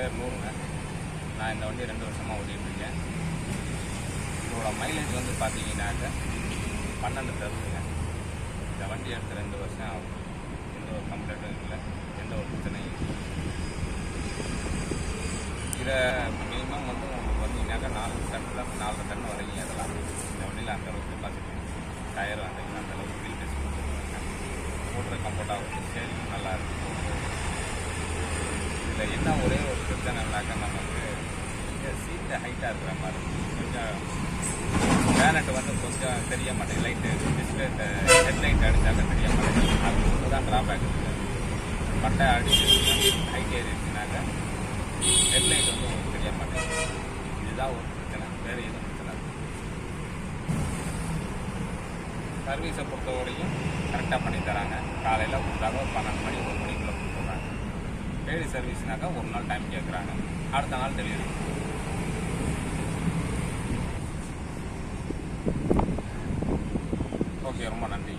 பேர் நூறுங்க நான் இந்த வண்டி ரெண்டு வருஷமாக ஓட்டிகிட்டு இதோட மைலேஜ் வந்து பார்த்தீங்கன்னாக்க பன்னெண்டு தருதுங்க. இந்த வண்டி எடுத்து ரெண்டு வருஷம் ஆகும். எந்த ஒரு கம்ப்ளைண்ட்டும் இல்லை. எந்த ஒரு பிரச்சனையும் இல்லை. இதை மினிமம் வந்து உங்களுக்கு வந்தீங்கன்னாக்கா நாலு டன்னில் நாலு டன் வரைக்கும் ஏறலாம். இந்த வண்டியில் அந்த அளவுக்கு பார்த்துக்கணும் டயர் வந்தீங்கன்னா அந்த அளவுக்கு வீல் பேஸ் கொடுத்துருக்காங்க ஓட்டுற கம்ஃபர்ட்டாக இருக்கும் ஸ்டேரிங் நல்லா இருக்கும் இதில் என்ன ஒரே ஒரு பிரச்சனைனாக்கா நமக்கு இங்கே சீட்டு ஹைட்டாக இருக்கிற மாதிரி கொஞ்சம் பேனட் வந்து கொஞ்சம் தெரிய மாட்டேங்க லைட்டு ஜஸ்ட்டு இந்த ஹெட்லைட் அடித்தாக்க தெரிய மாட்டேங்குது. அது தான் ட்ராபேக் இருக்குது பட்டை அடிச்சு ஹைட் ஏறிடுச்சுனாக்கா ஹெட்லைட் வந்து உங்களுக்கு தெரிய மாட்டேங்குது. இதுதான் ஒரு பிரச்சனை. வேறு எதுவும் பிரச்சனை இல்லை. சர்வீஸை பொறுத்தவரையும் கரெக்டாக பண்ணி தராங்க. காலையில் கொடுத்தாங்க ஒரு பன்னெண்டு மணி ஒரு மணி டெய்லி சர்வீஸ்னாக்கா ஒரு நாள் டைம் கேட்குறாங்க அடுத்த நாள் டெலிவரி ஓகே ரொம்ப நன்றி.